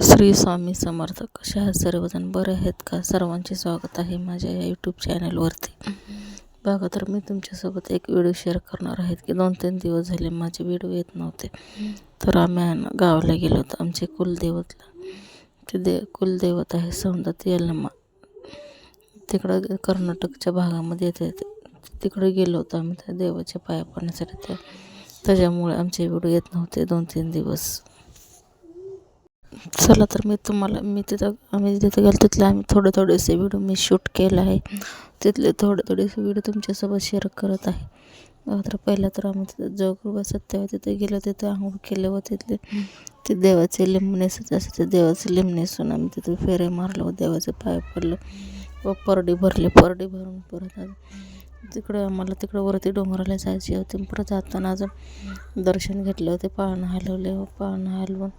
श्री स्वामी समर्थ कसे आहात सर्वजण? बरे आहेत का? सर्वांचे स्वागत आहे माझ्या या यूट्यूब चॅनलवरती बघा तर मी तुमच्यासोबत एक व्हिडिओ शेअर करणार आहेत की दोन तीन दिवस झाले माझे व्हिडिओ येत नव्हते. तर आम्ही गावाला गेलो होतो. आमचे कुलदेवतला ते दे कुलदैवत आहे सौंदत यल्लमा तिकडं कर्नाटकच्या भागामध्ये येते तिकडे गेलो होतो आम्ही त्या देवाच्या पाया पडण्यासाठी. त्या त्याच्यामुळे आमचे व्हिडिओ येत नव्हते दोन तीन दिवस. चला तर मी तुम्हाला मी तिथं आम्ही जिथं गेलो तिथले आम्ही थोडे थोडेसे व्हिडिओ मी शूट केला आहे. तिथले थोडे थोडेसे व्हिडिओ तुमच्यासोबत शेअर करत आहे. तर पहिला तर आम्ही तिथं जवळ सत्यावर तिथे गेलो तिथे आंघोळ केलं व तिथले ते देवाचे लिंबणे नेसत ते देवाचे लिंबणे नेसून आम्ही तिथे फेरे मारलो व देवाचे पाय पडलो व परडी भरले परडी भरून परत तिकडे तिकडं आम्हाला तिकडं वरती डोंगराला जायचे होते. परत जाताना अजून दर्शन घेतलं होते पाळणं हलवले व पाळणं हलवून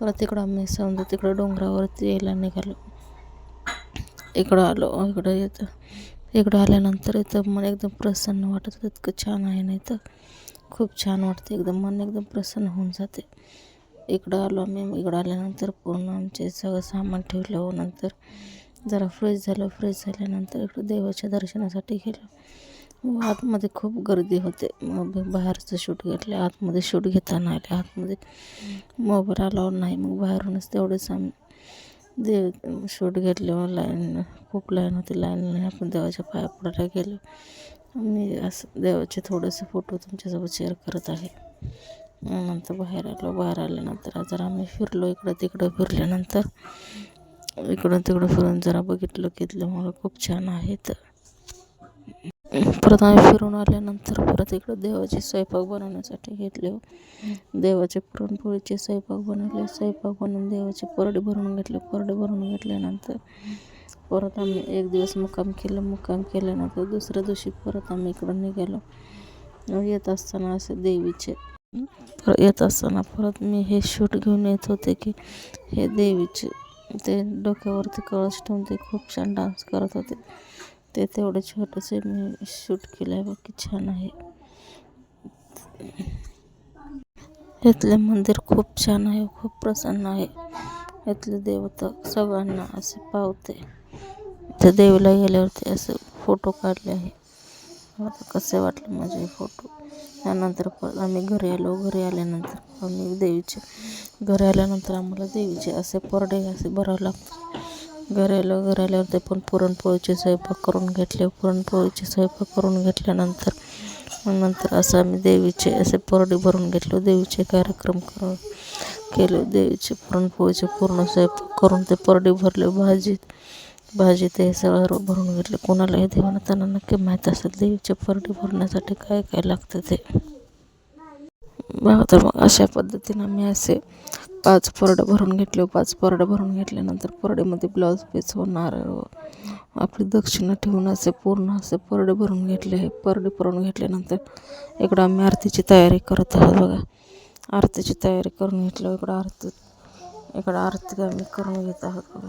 परत तिकडं आम्ही समजा तिकडं डोंगरावरती यायला निघालो. इकडं आलो इकडं येतं. इकडं आल्यानंतर इथं मन एकदम प्रसन्न वाटत होतं. इतकं छान आहे ना इथं. खूप छान वाटते. एकदम मन एकदम प्रसन्न होऊन जाते. इकडं आलो आम्ही. इकडं आल्यानंतर पूर्ण आमचे सगळं सामान ठेवलं. नंतर जरा फ्रेश झालं. फ्रेश झाल्यानंतर इकडं देवाच्या दर्शनासाठी गेलो. मग आतमध्ये खूप गर्दी होते. मग बाहेरचं शूट घेतलं. आतमध्ये शूट घेताना आले. आतमध्ये मोबाईल अलाउड नाही. मग बाहेरूनच तेवढंच आम्ही देव शूट घेतल्यावर लाईन खूप लाईन होती. लाईन आपण देवाच्या पाया पडायला गेलो. मी असं देवाचे थोडेसे फोटो तुमच्यासोबत शेअर करत आहे. नंतर बाहेर आलो. बाहेर आल्यानंतर जरा आम्ही फिरलो इकडं तिकडं. फिरल्यानंतर इकडं तिकडं फिरून जरा बघितलं घेतलं. मला खूप छान आहे. तर परत आम्ही फिरून आल्यानंतर परत इकडं देवाचे स्वयंपाक बनवण्यासाठी घेतले हो. देवाचे पुरणपोळीचे स्वयंपाक बनवले स्वयंपाक बनवून देवाचे परडे भरून घेतले. परडे भरून घेतल्यानंतर परत आम्ही एक दिवस मुक्काम केलं. मुक्काम केल्यानंतर दुसऱ्या दिवशी परत आम्ही इकडं निघालो. येत असताना असे देवीचे परत येत असताना परत मी हे शूट घेऊन येत होते की हे देवीचे ते डोक्यावरती कळस ठेवून ते खूप छान डान्स करत होते. ते तेवढं छोटंसे मी शूट केलं आहे बाकी छान आहे इथले मंदिर खूप छान आहे खूप प्रसन्न आहे इथले देवता सगळ्यांना असे पावते। त्या देवीला गेल्यावरती असं फ़ोटो काढले आहे. आता कसे वाटले माझे फ़ोटो? त्यानंतर परत आम्ही घरी आलो, घरी आल्यानंतर आम्ही देवीचे घरी आल्यानंतर आम्हाला देवीचे असे परडे असे भरावं लागतं घरी आलो घरी आल्यावर ते पण पुरणपोळीची स्वयंपाक करून घेतले. पुरणपोळीची स्वयंपाक करून घेतल्यानंतर मग नंतर असं आम्ही देवीचे असे परडी भरून घेतलो. देवीचे कार्यक्रम करून केले. देवीचे पुरणपोळीचे पूर्ण स्वयंपाक करून ते परडी भरले. भाजीत भाजी ते सगळं भरून घेतले. कोणालाही देवाना त्यांना नक्की माहीत असेल देवीचे परडी भरण्यासाठी काय काय लागतं ते. तर मग अशा पद्धतीनं आम्ही असे पाच परडं भरून घेतले पाच परडं भरून घेतल्यानंतर परडेमध्ये ब्लाऊज पीस होणार. आपली दक्षिणा ठेवून असे पूर्ण असे परडे भरून घेतले हे परडे भरून घेतल्यानंतर इकडं आम्ही आरतीची तयारी करत आहोत बघा. आरतीची तयारी करून घेतलं इकडं आरती इकडं आरती आम्ही करून घेत आहोत बघा.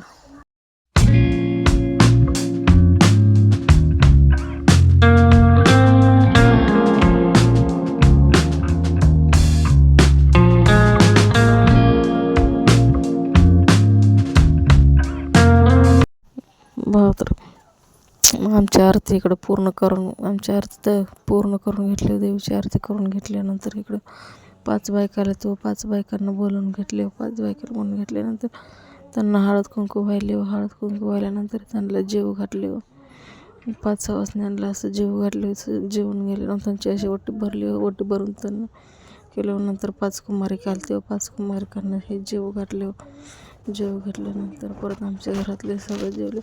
तर मग आमची आरती इकडं पूर्ण करून आमची आरती तर पूर्ण करून घेतली देवीची आरती करून घेतल्यानंतर इकडं पाच बायकाला तो पाच बायकांना बोलवून घेतले पाच बायकाला बोलून घेतल्यानंतर त्यांना हळद कुंकू व्हायले व हळद कुंकू व्हायल्यानंतर त्यांना जेव घातले. व पाच वाजण्याला असं जेव घातले जेवून गेल्यानंतर त्यांची अशी ओटी भरली ओटी भरून त्यांना केलं नंतर पाच कुमारी घालते व पाच कुमारिकांना हे जेव घातले. जेव घातल्यानंतर परत आमच्या घरातले सगळं जेवले.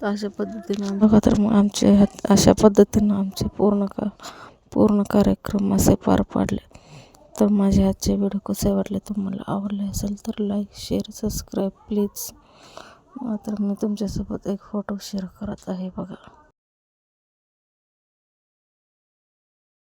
तर अशा पद्धतीनं बघा तर मग आमचे अशा पद्धतीनं आमचे पूर्ण का पूर्ण कार्यक्रम असे पार पाडले. तर माझे आजचे व्हिडिओ कसे वाटले तुम्हाला? आवडले असेल तर लाईक शेअर सबस्क्राईब प्लीज तर मी तुमच्यासोबत एक फोटो शेअर करत आहे बघा.